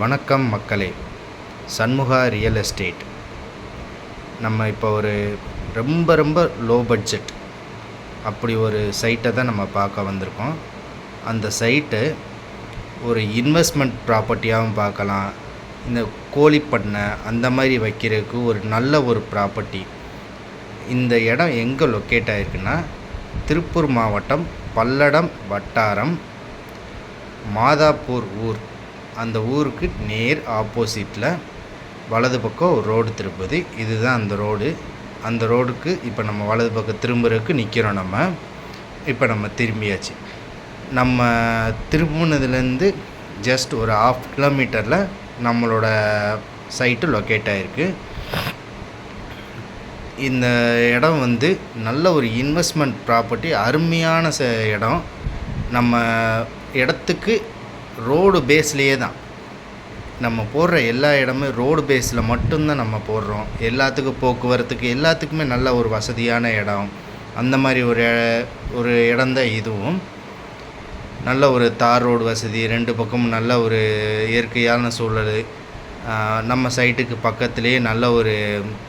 வணக்கம் மக்களே. Shanmuga real estate. நம்ம இப்போ ஒரு ரொம்ப ரொம்ப லோ பட்ஜெட் அப்படி ஒரு சைட்டை தான் நம்ம பார்க்க வந்திருக்கோம். அந்த சைட்டு ஒரு இன்வெஸ்ட்மெண்ட் ப்ராப்பர்ட்டியாகவும் பார்க்கலாம். இந்த கோழி பண்ணை அந்த மாதிரி வைக்கிறதுக்கு ஒரு நல்ல ஒரு ப்ராப்பர்ட்டி இந்த இடம் எங்கே லொக்கேட் ஆகிருக்குன்னா திருப்பூர் மாவட்டம் பல்லடம் வட்டாரம் மாதாப்பூர் ஊர். அந்த ஊருக்கு நேர் ஆப்போசிட்டில் வலது பக்கம் ஒரு ரோடு திருப்புது. இதுதான் அந்த ரோடு அந்த ரோடுக்கு இப்போ நம்ம வலது பக்கம் திரும்புறதுக்கு நிற்கிறோம் நம்ம. இப்போ நம்ம திரும்பியாச்சு. நம்ம திரும்பினதுலேருந்து ஜஸ்ட் ஒரு ஆஃப் கிலோமீட்டரில் நம்மளோட சைட்டு லொக்கேட் ஆகிருக்கு இந்த இடம் வந்து நல்ல ஒரு இன்வெஸ்ட்மெண்ட் ப்ராப்பர்ட்டி அருமையான ச இடம். நம்ம இடத்துக்கு ரோடு பேஸ்லேயே தான். நம்ம போடுற எல்லா இடமும் ரோடு பேஸில் மட்டும்தான் நம்ம போடுறோம். எல்லாத்துக்கும் போக்குவரத்துக்கு எல்லாத்துக்குமே நல்ல ஒரு வசதியான இடம். அந்த மாதிரி ஒரு ஒரு ஒரு இடம்தான் இதுவும். நல்ல ஒரு தார் ரோடு வசதி ரெண்டு பக்கமும் நல்ல ஒரு இயற்கையான சூழல். நம்ம சைட்டுக்கு பக்கத்துலேயே நல்ல ஒரு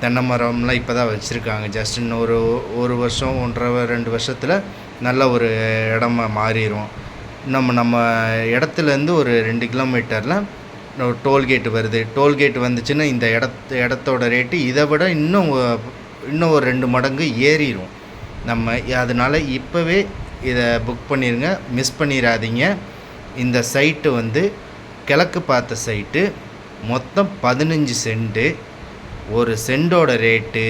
தென்னை மரம்லாம் இப்போ தான் வச்சுருக்காங்க. ஜஸ்ட் இன்னும் ஒரு ஒரு வருஷம் ஒன்றரை ரெண்டு வருஷத்தில் நல்ல ஒரு இடமா மாறிடும் நம்ம நம்ம இடத்துலேருந்து ஒரு ரெண்டு கிலோமீட்டரில் ஒரு டோல்கேட் வருது. டோல்கேட் வந்துச்சுன்னா இந்த இடத்து இடத்தோட ரேட்டு இதை விட இன்னும் இன்னும் ஒரு ரெண்டு மடங்கு ஏறிடும் நம்ம அதனால் இப்போவே இதை புக் பண்ணிடுங்க மிஸ் பண்ணிடாதீங்க இந்த சைட்டு வந்து கிழக்கு பார்த்த சைட்டு மொத்தம் பதினஞ்சு சென்ட்டு ஒரு சென்டோட ரேட்டு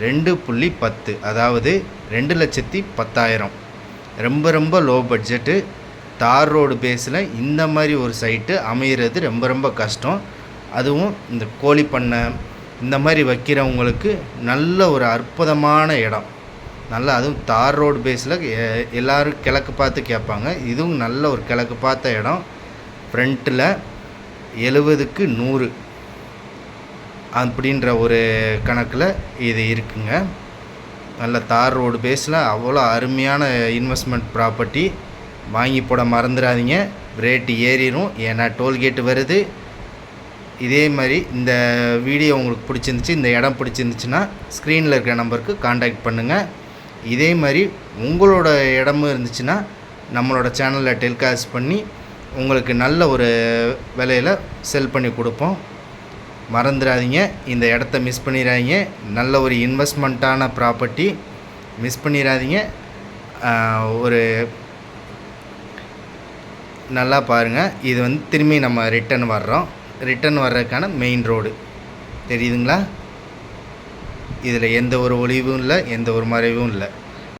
ரெண்டு புள்ளி பத்து அதாவது ரெண்டு லட்சத்தி பத்தாயிரம். ரொம்ப ரொம்ப லோ பட்ஜெட்டு தார் ரோடு பேஸில் இந்த மாதிரி ஒரு சைட்டு அமையிறது ரொம்ப ரொம்ப கஷ்டம். அதுவும் இந்த கோழி பண்ணை இந்த மாதிரி வைக்கிறவங்களுக்கு நல்ல ஒரு அற்புதமான இடம். நல்ல அதுவும் தார் ரோடு பேஸில் எல்லோரும் கிழக்கு பார்த்து கேட்பாங்க. இதுவும் நல்ல ஒரு கிழக்கு பார்த்த இடம். ஃப்ரண்ட்டில் எழுபதுக்கு நூறு அப்படின்ற ஒரு கணக்கில் இது இருக்குங்க. நல்ல தார் ரோடு பேஸில் அவ்வளோ அருமையான இன்வெஸ்ட்மெண்ட் ப்ராப்பர்ட்டி. வாங்கி போட மறந்துடாதீங்க ரேட்டு ஏறிடும் ஏன்னா டோல்கேட்டு வருது. இதே மாதிரி இந்த வீடியோ உங்களுக்கு பிடிச்சிருந்துச்சி இந்த இடம் பிடிச்சிருந்துச்சுன்னா ஸ்க்ரீனில் இருக்கிற நம்பருக்கு காண்டாக்ட் பண்ணுங்கள் இதே மாதிரி உங்களோட இடமும் இருந்துச்சுன்னா நம்மளோட சேனலில் டெலிகாஸ்ட் பண்ணி உங்களுக்கு நல்ல ஒரு விலையில் செல் பண்ணி கொடுப்போம். மறந்துடாதீங்க இந்த இடத்த மிஸ் பண்ணிடாதீங்க நல்ல ஒரு இன்வெஸ்ட்மெண்ட்டான ப்ராப்பர்ட்டி மிஸ் பண்ணிடாதீங்க ஒரு நல்லா பாருங்கள் இது வந்து திரும்பி நம்ம ரிட்டர்ன் வர்றோம். ரிட்டர்ன் வர்றதுக்கான மெயின் ரோடு தெரியுதுங்களா? இதில் எந்த ஒரு ஒளிவும் இல்லை எந்த ஒரு மறைவும் இல்லை.